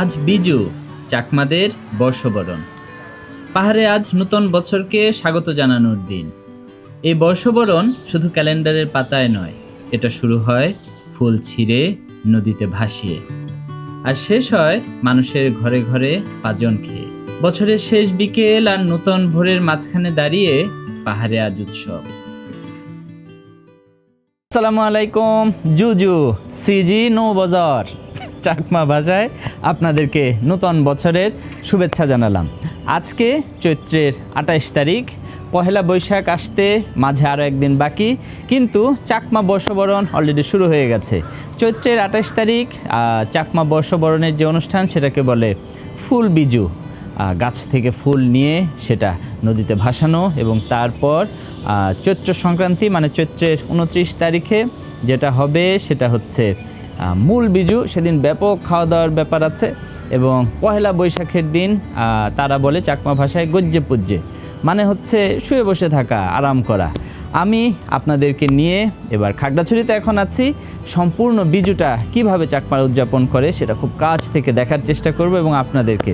আজ বিজু, চাকমাদের বর্ষবরণ। পাহাড়ে আজ নূতন বছরকে স্বাগত জানানোর দিন। এই বর্ষবরণ শুধু ক্যালেন্ডারের পাতায় নয়, এটা শুরু হয় ফুল ছিঁড়ে, নদীতে ভাসিয়ে। আর শেষ হয় মানুষের ঘরে ঘরে পাজন খেয়ে। বছরের শেষ বিকেল আর নূতন ভোরের মাঝখানে দাঁড়িয়ে পাহাড়ে আজ উৎসব। আসসালামু আলাইকুম, জুজু, সিজি নো বাজার চাকমা ভাষায় আপনাদেরকে নূতন বছরের শুভেচ্ছা জানালাম। আজকে চৈত্রের আঠাইশ তারিখ, পহেলা বৈশাখ আসতে মাঝে আরও একদিন বাকি, কিন্তু চাকমা বর্ষবরণ অলরেডি শুরু হয়ে গেছে। চৈত্রের আঠাইশ তারিখ চাকমা বর্ষবরণের যে অনুষ্ঠান সেটাকে বলে ফুল বিজু। গাছ থেকে ফুল নিয়ে সেটা নদীতে ভাসানো এবং তারপর চৈত্র সংক্রান্তি মানে চৈত্রের উনত্রিশ তারিখে যেটা হবে সেটা হচ্ছে মূল বিজু, সেদিন ব্যাপক খাওয়া দাওয়ার ব্যাপার আছে এবং পহেলা বৈশাখের দিন তারা বলে চাকমা ভাষায় গজ্জে পুজ্জে মানে হচ্ছে শুয়ে বসে থাকা, আরাম করা। আমি আপনাদেরকে নিয়ে এবার খাগড়াছড়িতে এখন আছি। সম্পূর্ণ বিজুটা কীভাবে চাকমা উদযাপন করে সেটা খুব কাছ থেকে দেখার চেষ্টা করব এবং আপনাদেরকে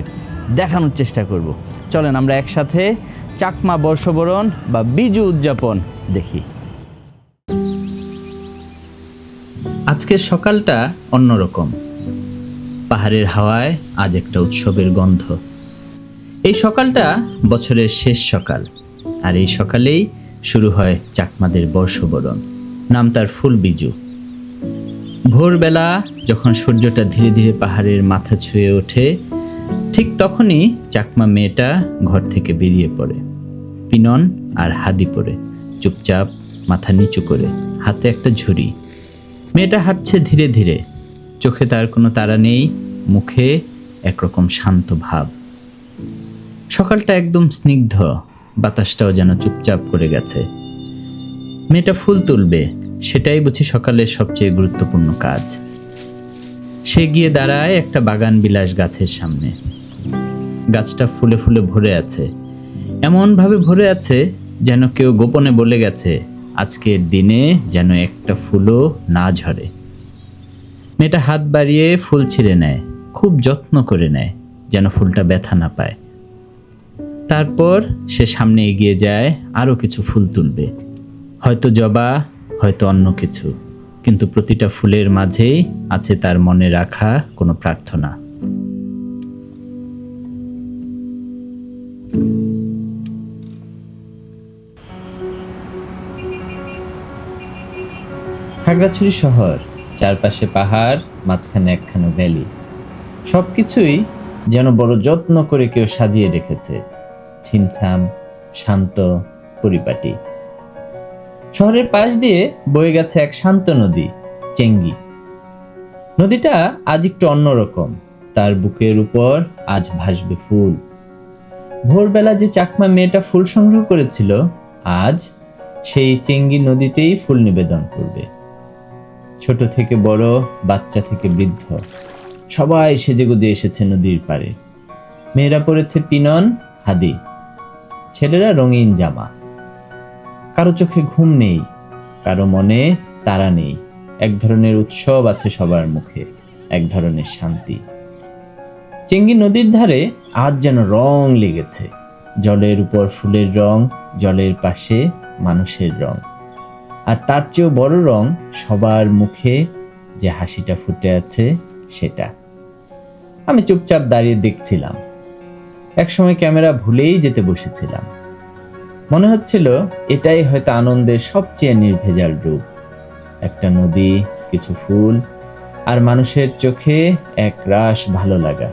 দেখানোর চেষ্টা করব। চলেন আমরা একসাথে চাকমা বর্ষবরণ বা বিজু উদযাপন দেখি। আজকের সকালটা অন্যরকম। পাহাড়ের হাওয়ায় আজ একটা উৎসবের গন্ধ। এই সকালটা বছরের শেষ সকাল, আর এই সকালেই শুরু হয় চাকমাদের বর্ষবরণ, নাম তার ফুল বিজু। ভোরবেলা যখন সূর্যটা ধীরে ধীরে পাহাড়ের মাথা ছুঁয়ে ওঠে, ঠিক তখনই চাকমা মেয়েটা ঘর থেকে বেরিয়ে পড়ে। পিনন আর হাদি পরে, চুপচাপ মাথা নিচু করে, হাতে একটা ঝুড়ি। মেয়েটা হাঁটছে ধীরে ধীরে। চোখে তার কোনো তারা নেই, মুখে একরকম শান্ত ভাব। সকালটা একদম স্নিগ্ধ, বাতাসটাও যেন চুপচাপ করে গেছে। মেয়েটা ফুল তুলবে, সেটাই বুঝি সকালের সবচেয়ে গুরুত্বপূর্ণ কাজ। সে গিয়ে দাঁড়ায় একটা বাগান বিলাস গাছের সামনে। গাছটা ফুলে ফুলে ভরে আছে। এমনভাবে ভরে আছে যেন কেউ গোপনে বলে গেছে আজকের দিনে যেন একটা ফুলও না ঝরে। মেয়েটা হাত বাড়িয়ে ফুল ছিঁড়ে নেয়, খুব যত্ন করে নেয় যেন ফুলটা ব্যথা না পায়। তারপর সে সামনে এগিয়ে যায়, আরও কিছু ফুল তুলবে। হয়তো জবা, হয়তো অন্য কিছু, কিন্তু প্রতিটা ফুলের মাঝেই আছে তার মনে রাখা কোনো প্রার্থনা। খাগড়াছড়ি শহর, চারপাশে পাহাড়, মাঝখানে একখানা ভ্যালি। সব কিছুই যেন বড় যত্ন করে কেউ সাজিয়ে রেখেছে। ছিমছাম, শান্ত পরিপাটি। শহরের পাশ দিয়ে বয়ে গেছে এক শান্ত নদী, চেঙ্গি। নদীটা আজ একটু অন্যরকম তার বুকের উপর আজ ভাসবে ফুল। ভোরবেলা যে চাকমা মেয়েটা ফুল সংগ্রহ করেছিল, আজ সেই চেঙ্গি নদীতেই ফুল নিবেদন করবে। ছোট থেকে বড়, বাচ্চা থেকে বৃদ্ধ। সবাই সেজেগুজে এসেছে নদীর পাড়ে। মেয়েরা পরেছে পিনন, হাদি। ছেলেরা রঙিন জামা। কারও চোখে ঘুম নেই, কারও মনে তারা নেই। এক ধরনের উৎসব আছে সবার মুখে, এক ধরনের শান্তি। চেঙ্গি নদীর ধারে আজ যেন রং লেগেছে। জলের উপর ফুলের রং, জলের পাশে মানুষের রং। আর তার চেয়েও বড় রং সবার মুখে যে হাসিটা ফুটে আছে, সেটা। আমি চুপচাপ দাঁড়িয়ে দেখছিলাম। একসময় ক্যামেরা ভুলেই যেতে বসেছিলাম। মনে হচ্ছিল এটাই হয়তো আনন্দের সবচেয়ে নির্ভেজাল রূপ। একটা নদী, কিছু ফুল, আর মানুষের চোখে এক রাস ভালো লাগা।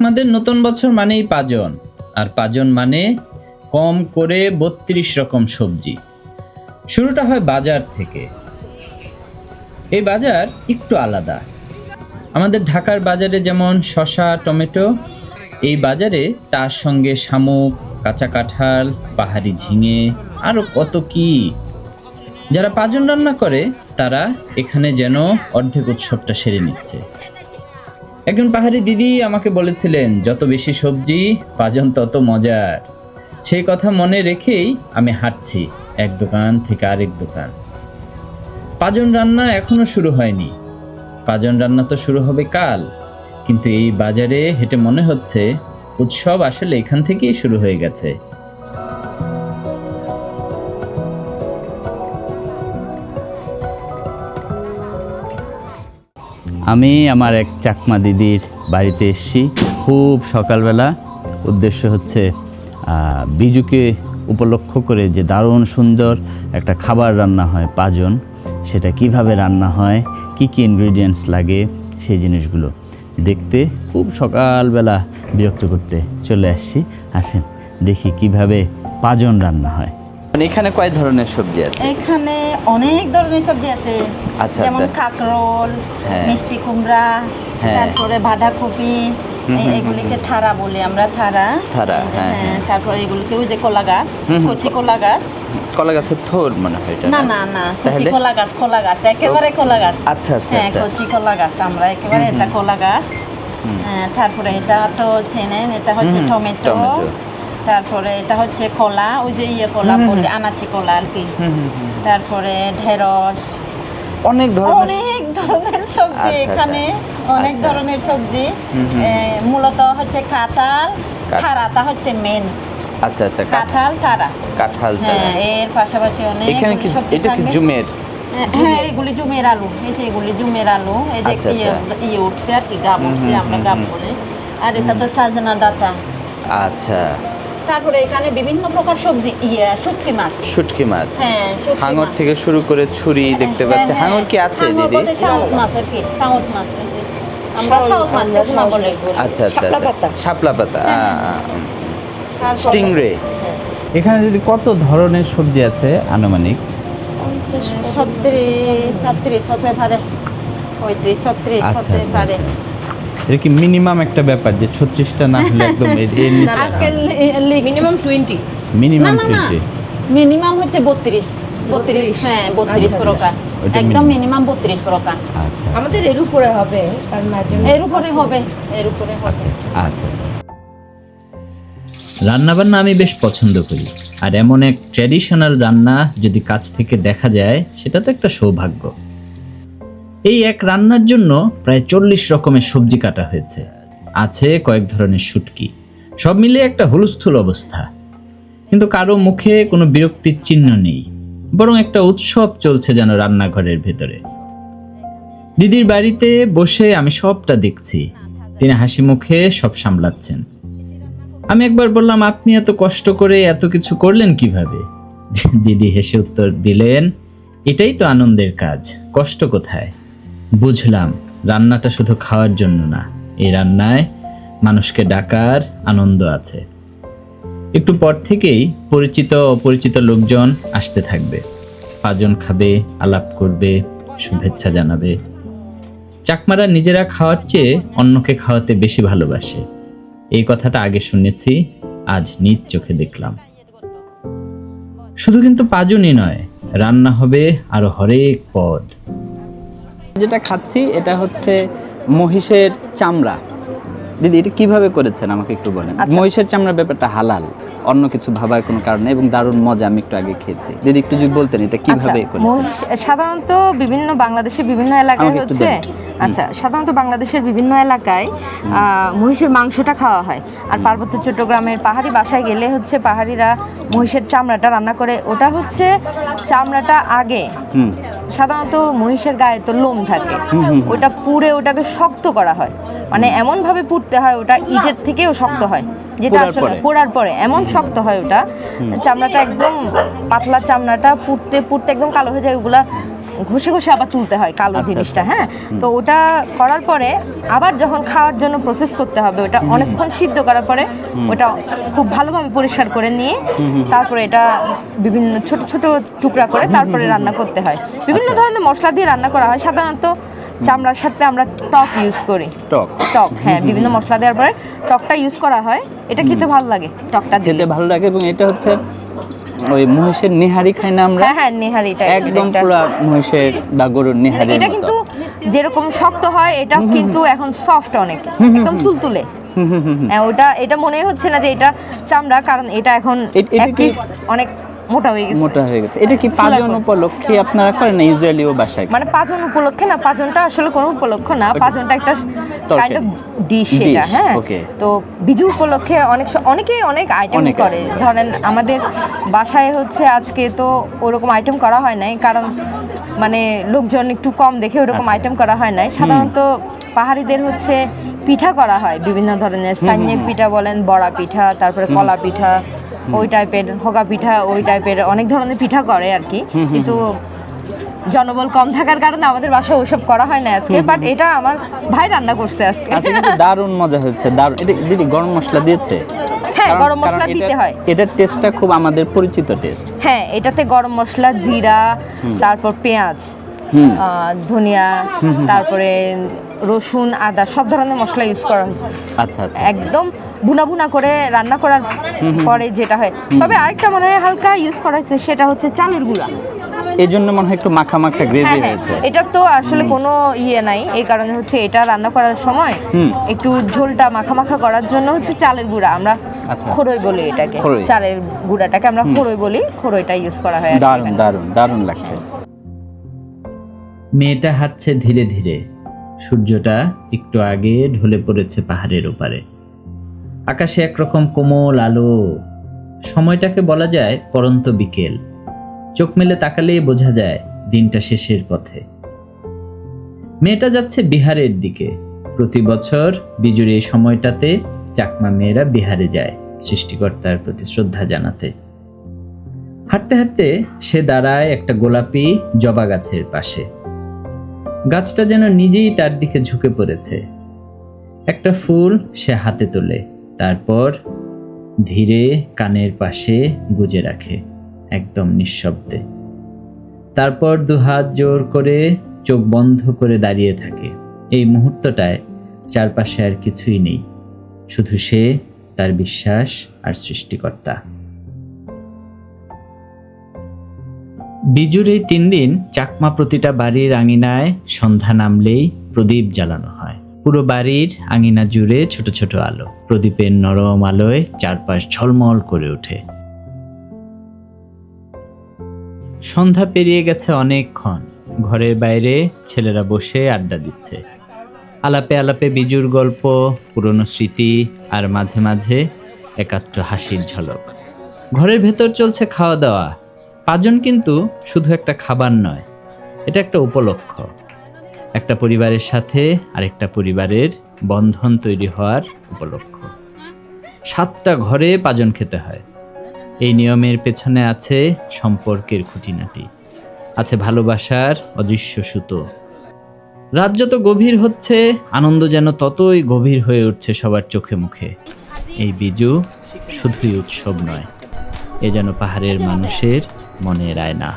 চাকমাদের নতুন বছর মানেই পাজন। আর পাজন মানে কম করে বত্রিশ রকম সবজি। শুরুটা হয় বাজার থেকে। এই বাজার একটু আলাদা। আমাদের ঢাকার বাজারে যেমন শসা, টমেটো, এই বাজারে তার সঙ্গে শামুক, কাঁচা কাঁঠাল, পাহাড়ি ঝিঙে, আরও কত কি। যারা পাজন রান্না করে, তারা এখানে যেন অর্ধেক উৎসবটা সেরে নিচ্ছে। একজন পাহাড়ি দিদি আমাকে বলেছিলেন, যত বেশি সবজি পাজন, তত মজার। সেই কথা মনে রেখেই আমি হাঁটছি, এক দোকান থেকে আরেক দোকান। পাজন রান্না এখনও শুরু হয়নি। পাজন রান্না তো শুরু হবে কাল, কিন্তু এই বাজারে হেঁটে মনে হচ্ছে, উৎসব আসলে এখান থেকেই শুরু হয়ে গেছে। আমি আমার এক চাকমা দিদির বাড়িতে এসেছি। খুব সকালবেলা উদ্দেশ্য হচ্ছে বিজুকে উপলক্ষ করে যে দারুণ সুন্দর একটা খাবার রান্না হয় পাজন সেটা কীভাবে রান্না হয় কি কি ইনগ্রিডিয়েন্টস লাগে সেই জিনিসগুলো দেখতে খুব সকালবেলা বিরক্ত করতে চলে আসছি। আসেন দেখি কীভাবে পাজন রান্না হয়। মানে এখানে কয় ধরনের সবজি আছে? এখানে অনেক ধরনের সবজি আছে আচ্ছা, যেমন আচ্ছা। কাকরোল হ্যাঁ। মিষ্টি কুমড়া হ্যাঁ। তারপরে বাঁধাকপি এগুলিকে থারা বলি আমরা থারা থারা, হ্যাঁ, হ্যাঁ। তারপরে এগুলিকে ওই যে কলা গাছ। কচি কলা গাছ কলা গাছের থোর মনে হয় এটা না না না কচি কলা গাছ কলা গাছ একেবারে কলা গাছ আচ্ছা, আচ্ছা, হ্যাঁ আচ্ছা। কচি কলা গাছ আমরা একেবারে এটা কলা গাছ তারপরে এটা তো চেনেন এটা হচ্ছে টমেটো। তারপরে এটা হচ্ছে কলা ওই যে ইয়ে কলা হুম, আনাসি কলা আর কি। তারপরে ঢেঁড়স অনেক ধরনের অনেক ধরনের সবজি আচ্ছা, এখানে অনেক আচ্ছা। ধরনের সবজি। মূলত হচ্ছে কাঁঠাল কাঠ- থারাটা হচ্ছে মেন আচ্ছা আচ্ছা কাঁঠাল। থারা কাঁঠাল হ্যাঁ এর পাশাপাশি অনেক এখানে কি সবজি এটা কি জুমের? হ্যাঁ, হ্যাঁ এগুলি জুমের আলু। এই যে এগুলি জুমের আলু এই যে আচ্ছা, ইয়ে আচ্ছা। ইয়ে উঠছে আর কি গাব হুম, উঠছে আমরা গাব বলে। আর এটা তো সাজনা দাতা। আচ্ছা। তারপরে এখানে বিভিন্ন প্রকার সবজি ইয়ে শুটকি মাছ। শুটকি মাছ। হ্যাঁ হাঙর থেকে শুরু করে ছুরি দেখতে হ্যাঁ, পাচ্ছি। হ্যাঁ। হাঙর কি আছে দিদি? সাউথ মাছ আর কি সাউথ মাছ। আমরা সাউথ মাছ চোখনা বলে। আচ্ছা আচ্ছা আচ্ছা। শাপলা পাতা স্টিংরে। এখানে যদি কত ধরনের সবজি আছে আনুমানিক? ছত্রিশ সাতত্রিশ হতে পারে পঁয়ত্রিশ ছত্রিশ আচ্ছা, হতে আচ্ছা, পারে। এটা কি মিনিমাম একটা ব্যাপার যে ছত্রিশটা না হলে একদম এর- নিচে আজকে minimum twenty minimum twenty minimum হচ্ছে বত্রিশ। বত্রিশ হ্যাঁ বত্রিশ আচ্ছা, প্রকার একদম মিনিমাম বত্রিশ প্রকার আচ্ছা। আমাদের এর উপরে হবে কারণ এর উপরে হবে এর উপরে হবে। আচ্ছা রান্নাবান্না আমি বেশ পছন্দ করি। আর এমন এক ট্র্যাডিশনাল রান্না যদি কাছ থেকে দেখা যায় সেটা তো একটা সৌভাগ্য। এই এক রান্নার জন্য প্রায় চল্লিশ রকমের সবজি কাটা হয়েছে। আছে কয়েক ধরনের শুটকি। সব মিলিয়ে একটা হুলস্থুল অবস্থা। কিন্তু কারও মুখে কোনো বিরক্তির চিহ্ন নেই। বরং একটা উৎসব চলছে যেন রান্নাঘরের ভেতরে। দিদির বাড়িতে বসে আমি সবটা দেখছি। তিনি হাসি মুখে সব সামলাচ্ছেন। আমি একবার বললাম, আপনি এত কষ্ট করে এত কিছু করলেন কীভাবে? দিদি হেসে উত্তর দিলেন, এটাই তো আনন্দের কাজ। কষ্ট কোথায়? বুঝলাম, রান্নাটা শুধু খাওয়ার জন্য না, এই রান্নায় মানুষকে ডাকার আনন্দ আছে। একটু পর থেকেই পরিচিত অপরিচিত লোকজন আসতে থাকবে। পাঁচজন খাবে, আলাপ করবে, শুভেচ্ছা জানাবে। চাকমারা নিজেরা খাওয়ার চেয়ে অন্যকে খাওয়াতে বেশি ভালোবাসে। এই কথাটা আগে শুনেছি, আজ নিজ চোখে দেখলাম। শুধু কিন্তু পাজনই নয়, রান্না হবে আরও হরেক পদ। যেটা খাচ্ছি এটা হচ্ছে মহিষের চামড়া। দিদি এটা কীভাবে করেছেন? আমাকে একটু বলেন। আচ্ছা। মহিষের চামড়ার ব্যাপারটা হালাল অন্য কিছু ভাবার কোনো কারণে এবং দারুণ মজা আমি একটু আগে খেয়েছি। দিদি একটু যদি বলতেন এটা আচ্ছা কীভাবে করেছেন? সাধারণত বিভিন্ন বাংলাদেশের বিভিন্ন এলাকায় হচ্ছে আচ্ছা সাধারণত বাংলাদেশের বিভিন্ন এলাকায় মহিষের মাংসটা খাওয়া হয়। আর পার্বত্য চট্টগ্রামের পাহাড়ি বাসায় গেলে হচ্ছে পাহাড়িরা মহিষের চামড়াটা রান্না করে। ওটা হচ্ছে চামড়াটা আগে সাধারণত মহিষের গায়ে তো লোম থাকে। ওটা পুড়ে ওটাকে শক্ত করা হয়। মানে এমন ভাবে পুড়তে হয় ওটা ইটের থেকেও শক্ত হয়। যেটা আসলে পরে? পোড়ার পরে এমন শক্ত হয় ওটা। চামড়াটা একদম পাতলা চামড়াটা পুড়তে পুড়তে একদম কালো হয়ে যায়। ওগুলা ঘষে ঘষে আবার তুলতে হয় কালো আচ্ছা, জিনিসটা হ্যাঁ? তো ওটা করার পরে আবার যখন খাওয়ার জন্য প্রসেস করতে হবে ওটা অনেকক্ষণ সিদ্ধ করার পরে ওটা খুব ভালোভাবে পরিষ্কার করে নিয়ে তারপরে এটা বিভিন্ন ছোট ছোট টুকরা করে তারপরে রান্না করতে হয়। বিভিন্ন আচ্ছা। ধরনের মশলা দিয়ে রান্না করা হয়। সাধারণত চামড়ার সাথে আমরা টক ইউজ করি। টক। টক হ্যাঁ বিভিন্ন মশলা দেওয়ার পরে টকটা ইউজ করা হয়। এটা খেতে ভালো লাগে টকটা খেতে ভালো লাগে এবং এটা হচ্ছে ওই মহিষের নিহারি খাই না আমরা? হ্যাঁ হ্যাঁ টাইপ একদম পুরো মহিষের বা গরুর নিহারি এটা কিন্তু যেরকম শক্ত হয় এটা কিন্তু এখন সফট অনেক একদম তুলতুলে। হ্যাঁ ওটা এটা মনে হচ্ছে না যে এটা চামড়া কারণ এটা এখন অনেক মোটা হয়ে গেছে। মোটা হয়ে গেছে। এটা কি পাজন উপলক্ষে আপনারা করেন না ইউজুয়ালি ও বাসায়? মানে পাঁচজন উপলক্ষে না পাঁচনটা আসলে কোনো উপলক্ষ না পাঁচনটা একটা কাইন্ড অফ ডিশ Dish, হ্যাঁ. তো বিজু উপলক্ষে অনেক অনেকেই অনেক আইটেম করে। ধরেন আমাদের বাসায় হচ্ছে আজকে তো ওরকম আইটেম করা হয় নাই কারণ মানে লোকজন একটু কম দেখে ওরকম আচ্ছা। আইটেম করা হয় নাই। সাধারণত পাহাড়িদের হচ্ছে পিঠা করা হয় বিভিন্ন ধরনের। সাইনে পিঠা বলেন বড়া পিঠা তারপরে কলা পিঠা ওই টাইপের হোগা পিঠা ওই টাইপের অনেক ধরনের পিঠা করে আর কি কিন্তু জনবল কম থাকার কারণে আমাদের বাসায় ওসব করা হয় না আজকে বাট এটা আমার ভাই রান্না করছে আজকে। আচ্ছা দারুণ মজা হচ্ছে দারুণ এটা দিদি গরম মশলা দিয়েছে? হ্যাঁ গরম মশলা দিতে হয়। এটার টেস্টটা খুব আমাদের পরিচিত টেস্ট হ্যাঁ এটাতে গরম মশলা জিরা তারপর পেঁয়াজ ধনিয়া তারপরে রসুন আদা সব ধরনের মশলা ইউজ করা হয়েছে। আচ্ছা আচ্ছা একদম বুনা বুনা করে রান্না করার পরে যেটা হয়। তবে আরেকটা মনে হয় হালকা ইউজ করা হয়েছে সেটা হচ্ছে চালের গুঁড়া। এই জন্য মনে হয় একটু মাখা মাখা গ্রেভি হ্যাঁ হ্যাঁ। হয়েছে। এটার তো আসলে কোনো ইয়ে নাই। এই কারণে হচ্ছে এটা রান্না করার সময় হুম। একটু ঝোলটা মাখা মাখা করার জন্য হচ্ছে চালের গুঁড়া। আমরা আচ্ছা। খড়ই বলি এটাকে। চালের গুঁড়াটাকে আমরা খড়ই বলি। খড়ইটা ইউজ করা হয় দারুণ। দারুণ দারুণ লাগছে। মেয়েটা হাঁটছে ধীরে ধীরে। সূর্যটা একটু আগে ঢলে পড়েছে পাহাড়ের ওপারে। আকাশে একরকম কোমল আলো। সময়টাকে বলা যায় পরন্ত বিকেল। চোখ মেলে তাকালেই বোঝা যায় দিনটা শেষের পথে। মেয়েটা যাচ্ছে বিহারের দিকে। প্রতি বছর বিজুর এই সময়টাতে চাকমা মেয়েরা বিহারে যায় সৃষ্টিকর্তার প্রতি শ্রদ্ধা জানাতে। হাঁটতে হাঁটতে সে দাঁড়ায় একটা গোলাপি জবা গাছের পাশে। গাছটা যেন নিজেই তার দিকে ঝুঁকে পড়েছে। একটা ফুল সে হাতে তোলে, তারপর ধীরে কানের পাশে গুজে রাখে, একদম নিঃশব্দে। তারপর দুহাত জোর করে চোখ বন্ধ করে দাঁড়িয়ে থাকে। এই মুহূর্তটায় চারপাশে আর কিছুই নেই, শুধু সে, তার বিশ্বাস আর সৃষ্টিকর্তা। বিজুর এই তিন দিন চাকমা প্রতিটা বাড়ির আঙিনায় সন্ধ্যা নামলেই প্রদীপ জ্বালানো হয়। পুরো বাড়ির আঙিনা জুড়ে ছোট ছোট আলো, প্রদীপের নরম আলোয় চারপাশ ঝলমল করে ওঠে। সন্ধ্যা পেরিয়ে গেছে অনেকক্ষণ। ঘরের বাইরে ছেলেরা বসে আড্ডা দিচ্ছে। আলাপে আলাপে বিজুর গল্প, পুরনো স্মৃতি আর মাঝে মাঝে একাত্র হাসির ঝলক। ঘরের ভেতর চলছে খাওয়া দাওয়া। পাঁচজন কিন্তু শুধু একটা খাবার নয়, এটা একটা উপলক্ষ। একটা পরিবারের সাথে আরেকটা পরিবারের বন্ধন তৈরি হওয়ার উপলক্ষ। সাতটা ঘরে পাজন খেতে হয়। এই নিয়মের পেছনে আছে সম্পর্কের খুঁটিনাটি। আছে ভালোবাসার অদৃশ্য সুতো। রাত যত গভীর হচ্ছে, আনন্দ যেন ততই গভীর হয়ে উঠছে সবার চোখে মুখে। এই বিজু শুধুই উৎসব নয়, এ যেন পাহাড়ের মানুষের মনের আয়না